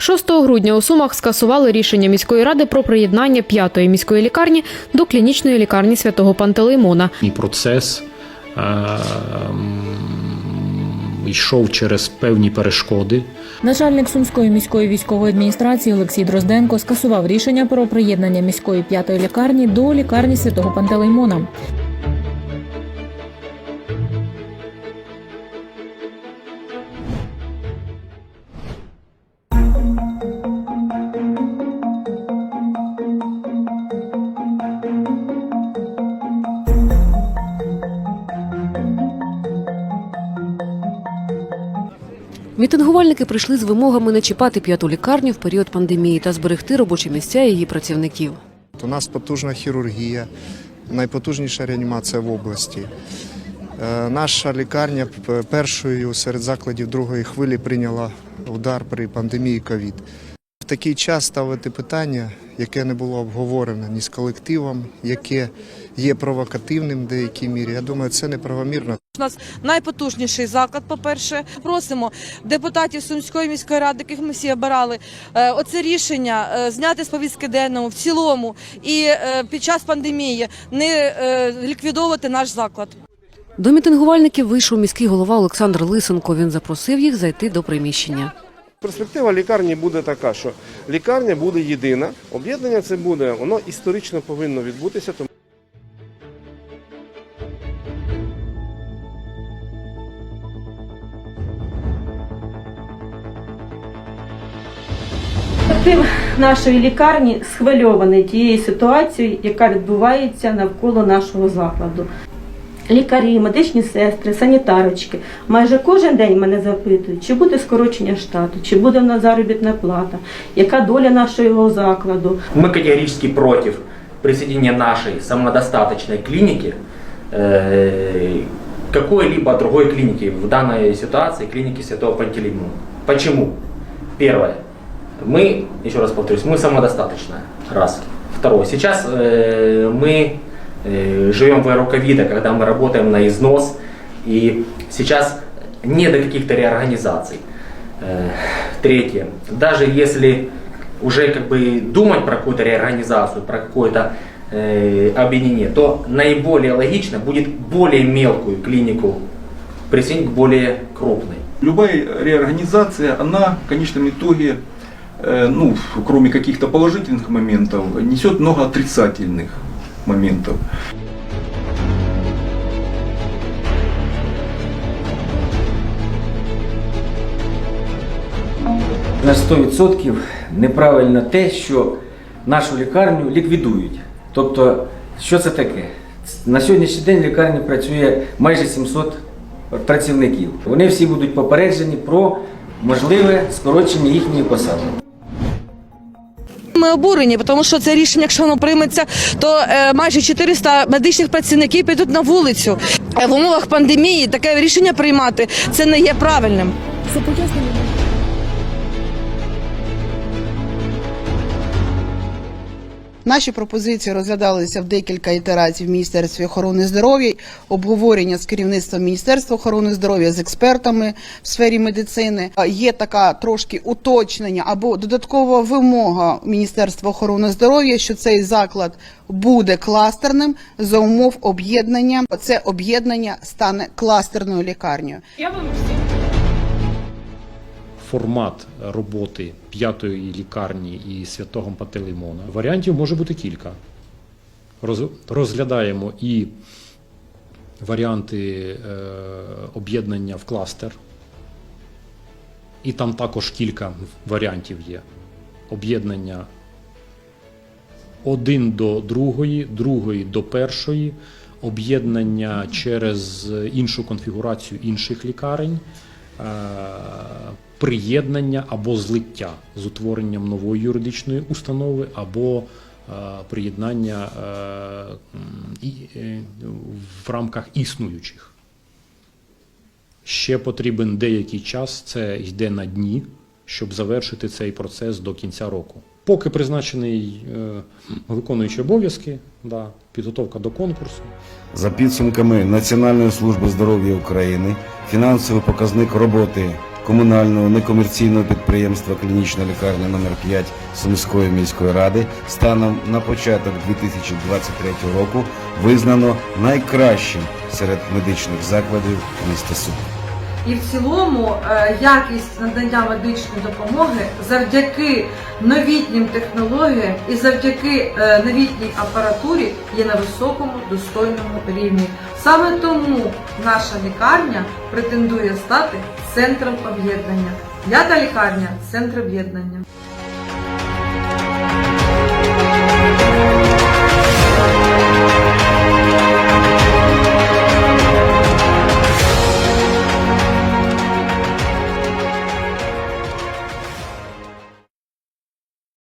6 грудня у Сумах скасували рішення міської ради про приєднання п'ятої міської лікарні до клінічної лікарні святого Пантелеймона. І процес е, йшов через певні перешкоди. Начальник Сумської міської військової адміністрації Олексій Дрозденко скасував рішення про приєднання міської п'ятої лікарні до лікарні святого Пантелеймона. Мітингувальники прийшли з вимогами не чіпати п'яту лікарню в період пандемії та зберегти робочі місця її працівників. У нас потужна хірургія, найпотужніша реанімація в області. Е, Наша лікарня першою серед закладів другої хвилі прийняла удар при пандемії ковід. В такий час ставити питання, яке не було обговорено ні з колективом, яке є провокативним в деякій мірі. Я думаю, це неправомірно. У нас найпотужніший заклад. По-перше, просимо депутатів Сумської міської ради, яких ми всі обирали, е, оце рішення е, зняти з повістки денного в цілому і е, під час пандемії не ліквідовувати наш заклад. До мітингувальників вийшов міський голова Олександр Лисенко. Він запросив їх зайти до приміщення. Перспектива лікарні буде така, що лікарня буде єдина. Об'єднання це буде, воно історично повинно відбутися. Колектив нашої лікарні схвильований тією ситуацією, яка відбувається навколо нашого закладу. Лікарі, медичні сестри, санітарочки майже кожен день мене запитують, чи буде скорочення штату, чи буде в нас заробітна плата, яка доля нашого закладу. Мы категорически против присоединения нашей самодостаточной клиники э, к какой-либо другой клинике, в данной ситуации клиники Святого Пантелеймона. Почему? Первое. Мы, еще раз повторюсь, мы самодостаточная. Раз. Второе. Сейчас э, мы э, живем в эру ковида, когда мы работаем на износ, и сейчас не до каких-то реорганизаций. Э, Третье. Даже если уже как бы думать про какую-то реорганизацию, про какое-то э, объединение, то наиболее логично будет более мелкую клинику присоединить к более крупной. Любая реорганизация, она в конечном итоге, ну, кроме каких-то положительных моментов, несет много отрицательных моментов. на 100% неправильно те, що нашу лікарню ліквідують. Тобто, що це таке? На сьогоднішній день в лікарні працює майже 700 працівників. Вони всі будуть попереджені про можливе скорочення їхньої посади. Ми обурені, тому що це рішення, якщо воно прийметься, то е, майже 400 медичних працівників підуть на вулицю. Е, В умовах пандемії таке рішення приймати це не є правильним. Наші пропозиції розглядалися в декілька ітерацій в Міністерстві охорони здоров'я, обговорення з керівництвом Міністерства охорони здоров'я з експертами в сфері медицини. Є така трошки уточнення або додаткова вимога Міністерства охорони здоров'я, що цей заклад буде кластерним за умов об'єднання. Це об'єднання стане кластерною лікарнею. Формат роботи п'ятої лікарні і святого Пантелеймона. Варіантів може бути кілька. Розглядаємо і варіанти е, об'єднання в кластер. І там також кілька варіантів є. Об'єднання один до другої, другої до першої, об'єднання через іншу конфігурацію інших лікарень, е, приєднання або злиття з утворенням нової юридичної установи, або е, приєднання е, е, в рамках існуючих. Ще потрібен деякий час, це йде на дні, щоб завершити цей процес до кінця року. Поки призначений виконуючий обов'язки, да, підготовка до конкурсу. За підсумками Національної служби здоров'я України, фінансовий показник роботи комунального некомерційного підприємства Клінічна лікарня номер 5 Сумської міської ради станом на початок 2023 року визнано найкращим серед медичних закладів міста Суми. І в цілому е, якість надання медичної допомоги завдяки новітнім технологіям і завдяки е, новітній апаратурі є на високому достойному рівні. Саме тому наша лікарня претендує стати центром об'єднання. П'ята лікарня центр об'єднання.